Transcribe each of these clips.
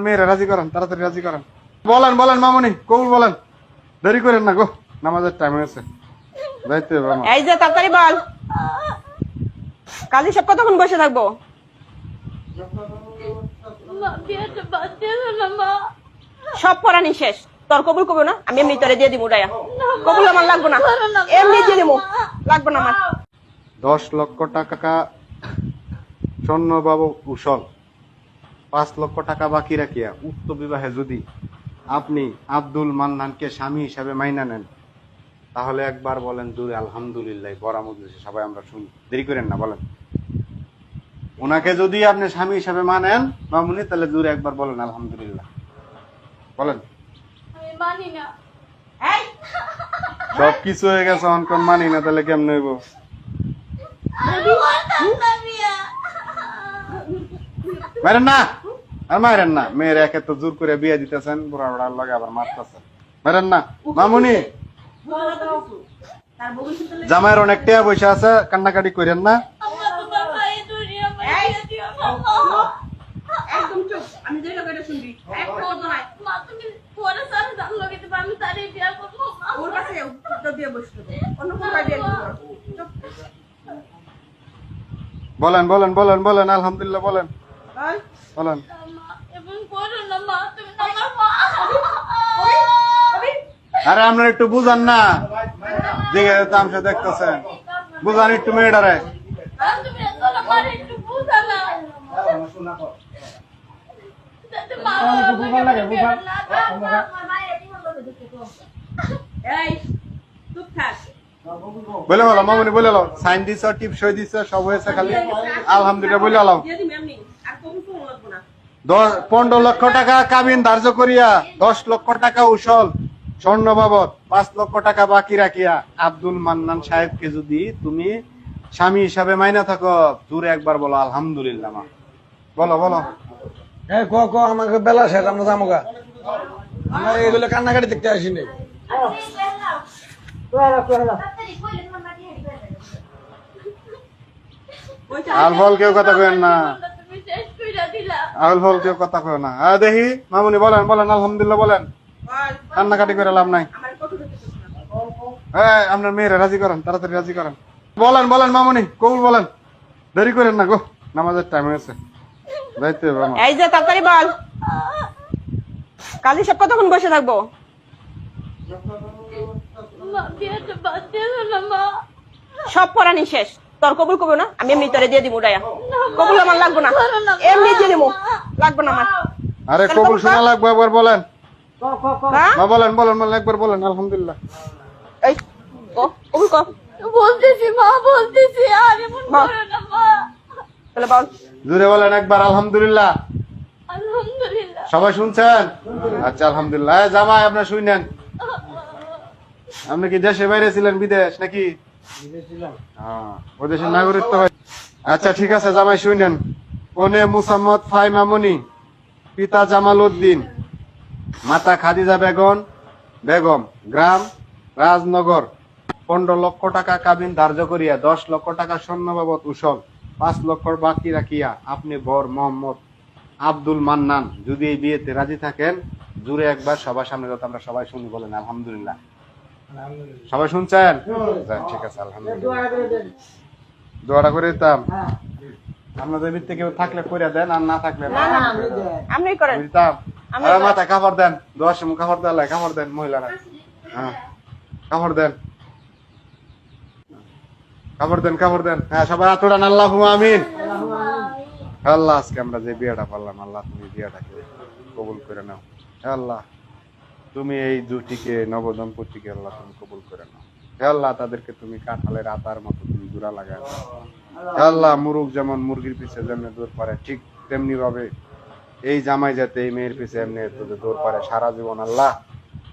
মেয়েরা রাজি করেন তাড়াতাড়ি রাজি করেন। বলেন বলেন মামনি কবুল বলেন। দেরি করেন না গো নামাজের টাইম হয়েছে। যাইতে হবে আমার। এই যে তাড়াতাড়ি বল। কাজী সব কতক্ষণ বসে থাকব? সব পড়ানি শেষ। তোর কবুল করব না? আমি এমনি তোরে দিয়ে দিব কবুল আমার লাগবো না। এমনি দিয়ে দিব লাগবো না আমার। দশ লক্ষ টাকা স্বর্ণবাবু কুশল। পাঁচ লক্ষ টাকা বাকি রাখিয়া উক্ত বিবাহে যদি আপনি আব্দুল মান্নানকে স্বামী হিসাবে মাইনা নেন তাহলে একবার বলেন জুড়ে আলহামদুলিল্লাহ বড় মজলিসে সবাই আমরা শুনি। দেরি করেন না বলেন। ওনাকে যদি আপনি স্বামী হিসাবে মানেন মামুনি তাহলে জুড়ে একবার বলেন আলহামদুলিল্লাহ। বলেন। আমি সব কিছু হয়ে গেছে অনকন মানি না তাহলে কেমন হইব? না! আর মারেন না মেয়ের একে তো জোর করে বিয়ে দিতেছেন বুড়া বুড়ার লগে আবার মারতেছেন মারেন না মামুনি। জামাইয়ের অনেক টেয়া পয়সা আছে কান্নাকাটি করেন না। বলেন বলেন বলেন বলেন আলহামদুলিল্লাহ বলেন। বল। বলেন মা, এমন করো না মা তুমি তো আমার মা আরে আপনার একটু বুঝান না। দিকে তামসা দেখতেছেন। বুঝান একটু মেয়েটারে। আমার বলে বলো মামনি বলে লো সাইন দিছ, টিপ সই দিছ, সব হয়েছে খালি। আলহামদুলিল্লাহ, বলে আলাও দিয়ে দিবি এমনি আর কবুল করব লাগবো না দশ পনেরো লক্ষ টাকা কাবিন ধার্য করিয়া দশ লক্ষ টাকা উসল স্বর্ণ বাবদ পাঁচ লক্ষ টাকা বাকি রাখিয়া আব্দুল মান্নান সাহেবকে যদি তুমি স্বামী হিসাবে মাইনা থাকো দূরে একবার বলো আলহামদুলিল্লাহ মা। বলো বলো। হ্যাঁ ক ক আমাকে বেলা শেষ আমরা যাব গা। আমরা এগুলো কান্নাকাটি দেখতে আসিনি। আল ফল কেউ কথা কেন না। কেউ কথা কেউ না। হ্যাঁ দেখি মামুনি বলেন বলেন আলহামদুলিল্লাহ বলেন। কান্নাকাটি করে লাভ নাই। আমার কত দিতে হ্যাঁ আপনার মেয়েরা রাজি করেন তাড়াতাড়ি রাজি করেন। বলেন বলেন মামুনি কবুল বলেন। দেরি করেন না গো নামাজের টাইম হয়েছে। যাইতে হবে আমার। এই যে তাড়াতাড়ি বল। কাজী সব কতক্ষণ বসে থাকব? সব পড়ানি শেষ। তোর কবুল করব না? আমি এমনি তোরে দিয়ে দিব রায়া কবুল আমার লাগবো না। এমনি দিয়ে দিব। লাগবো না আমার। আরে কবুল শোনা লাগবে একবার বলেন। হ্যাঁ? বলেন বলেন বলেন একবার বলেন আলহামদুলিল্লাহ। এই ও কবুল কর। বলতেছি মা বলতেছি আর এমন করো না মা। তাহলে বল। জুড়ে বলেন একবার আলহামদুলিল্লাহ। আলহামদুলিল্লাহ। সবাই শুনছেন? আচ্ছা আলহামদুলিল্লাহ। জামাই আপনার শুনেন। আপনি কি দেশে বাইরে ছিলেন বিদেশ নাকি? ও দেশের নাগরিকত্ব হয়। আচ্ছা ঠিক আছে, জামাই শুনেন। ওনে মুসাম্মদ ফাই মামুনি পিতা জামাল উদ্দিন, মাতা খাদিজা বেগম বেগম, গ্রাম, রাজনগর। পনেরো লক্ষ টাকা কাবিন ধার্য করিয়া, দশ লক্ষ টাকা স্বর্ণ বাবদ উসল, পাঁচ লক্ষ বাকি রাখিয়া আপনি বর মোহাম্মদ আব্দুল মান্নান। যদি এই বিয়েতে রাজি থাকেন, জুড়ে একবার সবার সামনে যাতে আমরা সবাই শুনি বলেন, আলহামদুলিল্লাহ। সবাই শুনছেন? ঠিক আছে আলহামদুলিল্লাহ। দোয়াটা করে দিতাম। আপনাদের ভিত্তি কেউ থাকলে করে দেন আর না থাকলে আপনি করেন। দিতাম। আমি আরে মাথায় কাপড় দেন। দোয়ার সময় কাপড় দেওয়া লাগে কাপড় দেন মহিলারা। হ্যাঁ। কাপড় দেন। কাপড় দেন কাপড় দেন। হ্যাঁ সবাই আতোড়ান আল্লাহ আমিন। আল্লাহ আজকে আমরা যে বিয়েটা পারলাম আল্লাহ তুমি বিয়েটাকে কবুল করে নাও। আল্লাহ। তুমি এই জুটিকে নবদম্পতিকে আল্লাহ তুমি কবুল করে নাও। হে আল্লাহ, তাদেরকে তুমি কাঁঠালের আতার মতো তুমি জোড়া লাগায় হে আল্লাহ মুরুগ যেমন মুরগির পিছে যেমনি দৌড় পারে, ঠিক তেমনি ভাবে এই জামাই যাতে এই মেয়ের পিছে এমনি তোদের দৌড় পারে। সারা জীবন আল্লাহ,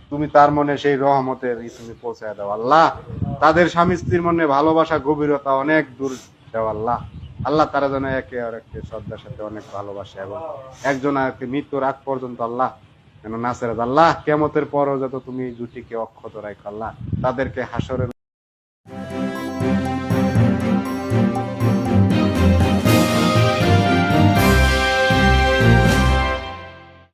তুমি তার মনে সেই রহমতের তুমি পৌঁছায় দাও। আল্লাহ, তাদের স্বামী স্ত্রীর মনে ভালোবাসা, গভীরতা অনেক দূর দাও আল্লাহ। আল্লাহ তারা যেন একে আর একে শ্রদ্ধার সাথে অনেক ভালোবাসে এবং একজন আরেককে মৃত্যুর আগ পর্যন্ত আল্লাহ যেন নাসেরাত আল্লাহ? কেমতের পরও যত তুমি জুটিকে অক্ষত রাখ আল্লাহ তাদেরকে হাসরের